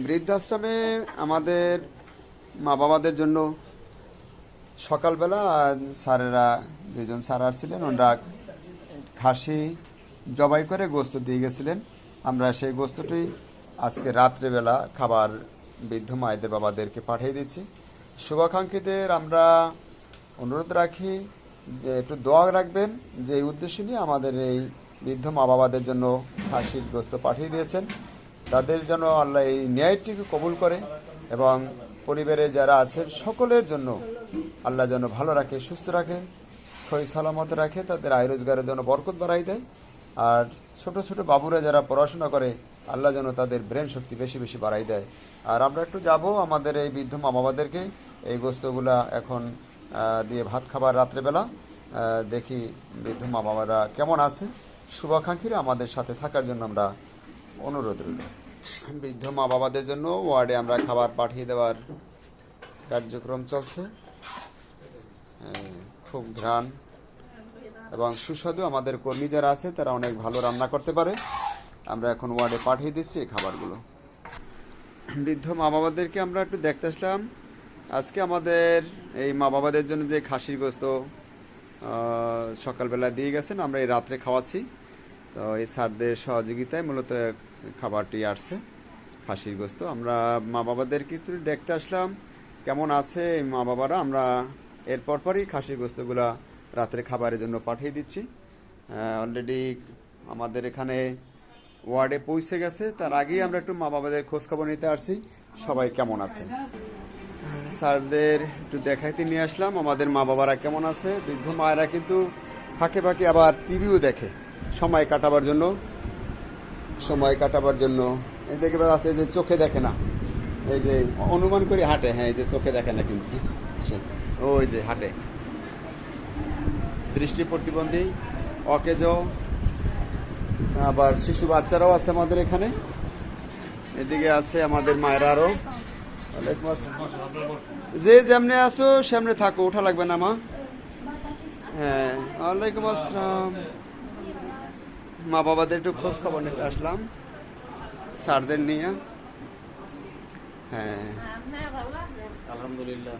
বৃদ্ধাশ্রমে আমাদের মা বাবাদের জন্য সকালবেলা স্যারেরা দুজন স্যার আসছিলেন ওনারা খাসি জবাই করে গোস্ত দিয়ে গেছিলেন। আমরা সেই গোস্তটি আজকে রাত্রেবেলা খাবার বৃদ্ধ মায়েদের বাবাদেরকে পাঠিয়ে দিচ্ছি শুভাকাঙ্ক্ষীদের আমরা অনুরোধ রাখি যে একটু দোয়া রাখবেন যে উদ্দেশ্য নিয়ে আমাদের এই বৃদ্ধ মা বাবাদের জন্য খাসির গোস্ত পাঠিয়ে দিয়েছেন। তাদের যেন আল্লাহ এই ন্যায়টিকে কবুল করে এবং পরিবারে যারা আছেন সকলের জন্য আল্লাহ যেন ভালো রাখে, সুস্থ রাখে সই সালামত রাখে, তাদের আয় রোজগারের জন্য বরকত বাড়াই দেয়। আর ছোট ছোট বাবুরা যারা পড়াশোনা করে, আল্লাহ যেন তাদের ব্রেন শক্তি বেশি বেশি বাড়াই দেয়। আর আমরা একটু যাব আমাদের এই বৃদ্ধ মা বাবাদেরকে এই গোস্তগুলা এখন দিয়ে ভাত খাবার রাত্রেবেলা দেখি বৃদ্ধ মা বাবারা কেমন আছে। শুভাকাঙ্ক্ষীরা আমাদের সাথে থাকার জন্য আমরা অনুরোধ রইল। বৃদ্ধ মা বাবাদের জন্য ওয়ার্ডে আমরা খাবার পাঠিয়ে দেওয়ার কার্যক্রম চলছে। খুব ঘ্রাণ এবং সুস্বাদু। আমাদের কর্মী যারা আছে, তারা অনেক ভালো রান্না করতে পারে। আমরা এখন ওয়ার্ডে পাঠিয়ে দিচ্ছি এই খাবারগুলো। বৃদ্ধ মা বাবাদেরকে আমরা একটু দেখতে আসলাম। আজকে আমাদের এই মা বাবাদের জন্য যে খাসির গোস্ত সকালবেলা দিয়ে গেছেন, আমরা এই রাত্রে খাওয়াচ্ছি। তো এই স্যারদের সহযোগিতায় মূলত খাবারটি আসছে, খাসির গোস্ত। আমরা মা বাবাদের কিন্তু দেখতে আসলাম কেমন আছে মা বাবারা আমরা এরপর পরই খাসির গোস্তগুলা রাত্রে খাবারের জন্য পাঠিয়ে দিচ্ছি। অলরেডি আমাদের এখানে ওয়ার্ডে পৌঁছে গেছে। তার আগেই আমরা একটু মা বাবাদের খোঁজ খবর নিতে আসছি। সবাই কেমন আছে? স্যারদের একটু দেখাইতে নিয়ে আসলাম। আমাদের মা বাবারা কেমন আছে? বৃদ্ধ মায়েরা কিন্তু ফাঁকে ফাঁকে আবার টিভিও দেখে। সময় কাটাবার জন্য সময় কাটাবার জন্য। এই দেখবার আছে যে চোখে দেখে না। এই যে অনুমান করে হাঁটে হ্যাঁ এই যে চোখে দেখে না কিন্তু। সে ওই যে হাঁটে। দৃষ্টি প্রতিবন্ধী, অকেজ, আবার শিশু বাচ্চারাও আছে আমাদের এখানে। এদিকে আছে আমাদের মায়েরা আরও যে যেমনে আসো, সেমনে থাকো, ওঠা লাগবে না মা। হ্যাঁ ওয়ালাইকুম আসসালাম। মা বাবাদের একটু খোঁজ খবর নিতে আসলাম। স্যারদের নিয়ে। হ্যাঁ। আলহামদুলিল্লাহ।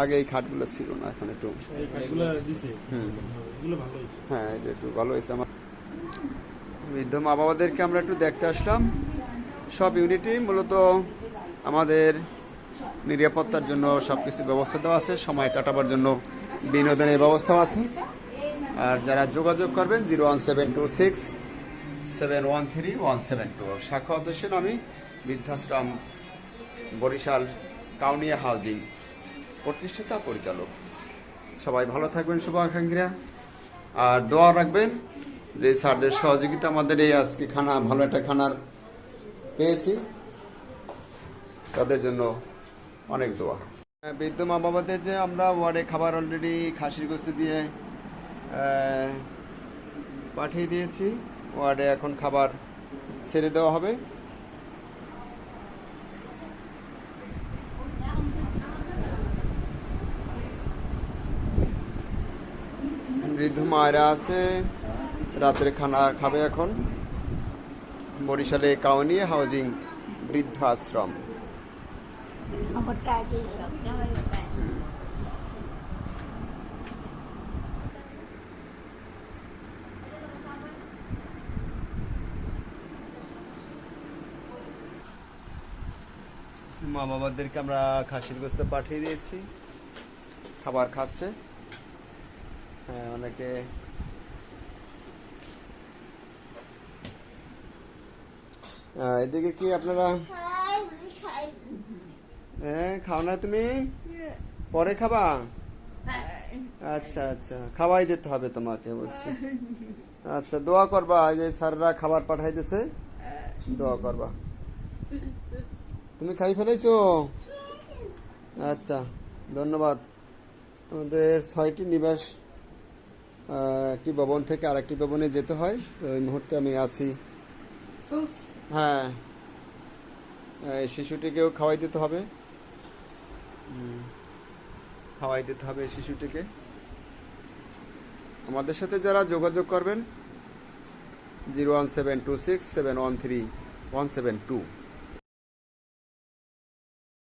আগে এই খাটগুলো ছিল না এখন একটু হ্যাঁ এটা একটু ভালো হয়েছে আমার। বৃদ্ধ মা বাবাদেরকে আমরা একটু দেখতে আসলাম। সব ইউনিটি মূলত আমাদের নিরাপত্তার জন্য সব কিছু ব্যবস্থা দেওয়া আছে সময় কাটাবার জন্য বিনোদনের ব্যবস্থাও আছে। আর যারা যোগাযোগ করবেন, zero one seven two six seven one three one seven two. সাক্ষা অধ্যক্ষ আমি বৃদ্ধাশ্রম, বরিশাল কাউনিয়া হাউজিং প্রতিষ্ঠাতা পরিচালক। সবাই ভালো থাকবেন, শুভাকাঙ্ক্ষীরা। আর দোয়া রাখবেন যে স্যারদের সহযোগিতা আমাদের এই আজকে খানা, ভালো একটা খানার পেয়েছি। তাদের জন্য অনেক দোয়া। বৃদ্ধ মা বাবাদের যে আমরা ওয়ার্ডে খাবার অলরেডি খাসির গোস্ত দিয়ে পাঠিয়ে দিয়েছি। ওয়ার্ডে এখন খাবার ছেড়ে দেওয়া হবে। বৃদ্ধ মায়েরা আছে রাতের খানা খাবে এখন। বরিশালে কাউনি হাউজিং বৃদ্ধ আশ্রম আমার কাজে সব আমার কাজ মা বাবাদেরকে আমরা খাসির গোস্ত পাঠিয়ে দিয়েছি। খাবার খাচ্ছে। হ্যাঁ অনেকে এদিকে কি আপনারা হ্যাঁ খাও না তুমি? পরে খাবা? আচ্ছা আচ্ছা। খাওয়াই দিতে হবে তোমাকে, বলছি। আচ্ছা দোয়া করবা যে স্যাররা খাবার পাঠাই দিছে। দোয়া করবা। তুমি খাই ফেলেছো? আচ্ছা ধন্যবাদ। আমাদের ছয়টি নিবাস একটি ভবন থেকে আরেকটি ভবনে যেতে হয়। তো এই মুহূর্তে আমি আছি। হ্যাঁ এই শিশুটিকেও খাওয়াই দিতে হবে। খাওয়াই দিতে হবে শিশুটিকে। আমাদের সাথে যারা যোগাযোগ করবেন zero one seven two six seven one three one seven two.